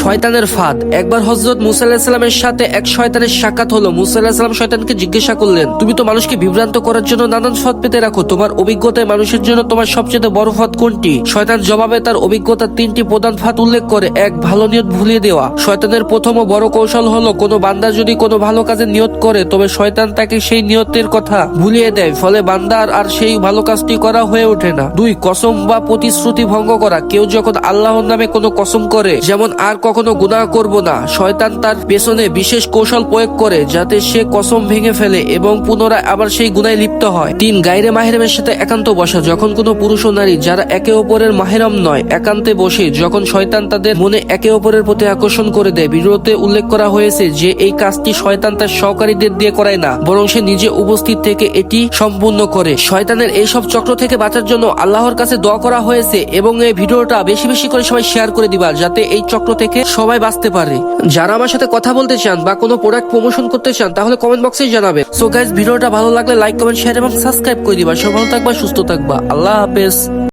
শয়তানের ফাঁদ। একবার হজরত মুসা আলাহিসাল্লামের সাথে এক শয়তানের সাক্ষাৎ হলো। মুসা আলাহিসাল্লাম শয়তানকে জিজ্ঞাসা করলেন, তুমি তো মানুষকে বিভ্রান্ত করার জন্য নানান ফাঁদ পেতে রাখো। তোমার অভিজ্ঞতায় মানুষের জন্য তোমার সবচেয়ে বড় ফাঁদ কোনটি? শয়তান জবাবে তার অভিজ্ঞতার তিনটি প্রধান ফাঁদ উল্লেখ করে, এক, ভালো নিয়ত ভুলিয়ে দেওয়া। শয়তানের প্রথম ও বড় কৌশল হলো, কোনো বান্দা যদি কোনো ভালো কাজে নিয়ত করে, তবে শয়তান তাকে সেই নিয়তের কথা ভুলিয়ে দেয়। ফলে বান্দার আর সেই ভালো কাজটি করা হয়ে ওঠে না। দুই, কসম বা প্রতিশ্রুতি ভঙ্গ করা। কেউ যখন আল্লাহর নামে কোনো কসম করে, যেমন আর কখনো গুনাহ করব না। শয়তান তার পেছনে বিশেষ কৌশল প্রয়োগ করে যাতে সে কসম ভেঙে ফেলে এবং পুনরায় আবার সেই গুনায় লিপ্ত হয়। তিন গাইরে মাহেরমের সাথে একান্ত বসা। যখন কোনো পুরুষ ও নারী যারা একে অপরের মাহেরম নয়, একান্তে বসে, যখন শয়তান তাদের মনে একে অপরের প্রতি আকর্ষণ করে দেয় ভিডিওতে উল্লেখ করা হয়েছে যে এই কাজটি শয়তান তার সহকারীদের দিয়ে করায় না, বরং সে নিজে উপস্থিত থেকে এটি সম্পূর্ণ করে। শয়তানের এইসব চক্র থেকে বাঁচার জন্য আল্লাহর কাছে দোয়া করা হয়েছে এবং এই ভিডিওটা বেশি বেশি করে সবাই শেয়ার করে দিবা, যাতে এই চক্র থেকে সবাই বাঁচতে পারে। যারা আমার সাথে কথা বলতে চান বা কোনো প্রোডাক্ট প্রমোশন করতে চান, তাহলে কমেন্ট বক্সে জানাবে সো গাইজ ভিডিওটা ভালো লাগলে লাইক কমেন্ট শেয়ার এবং সাবস্ক্রাইব করে দিবা। সব ভালো থাকবা, সুস্থ থাকবা। আল্লাহ হাফেজ।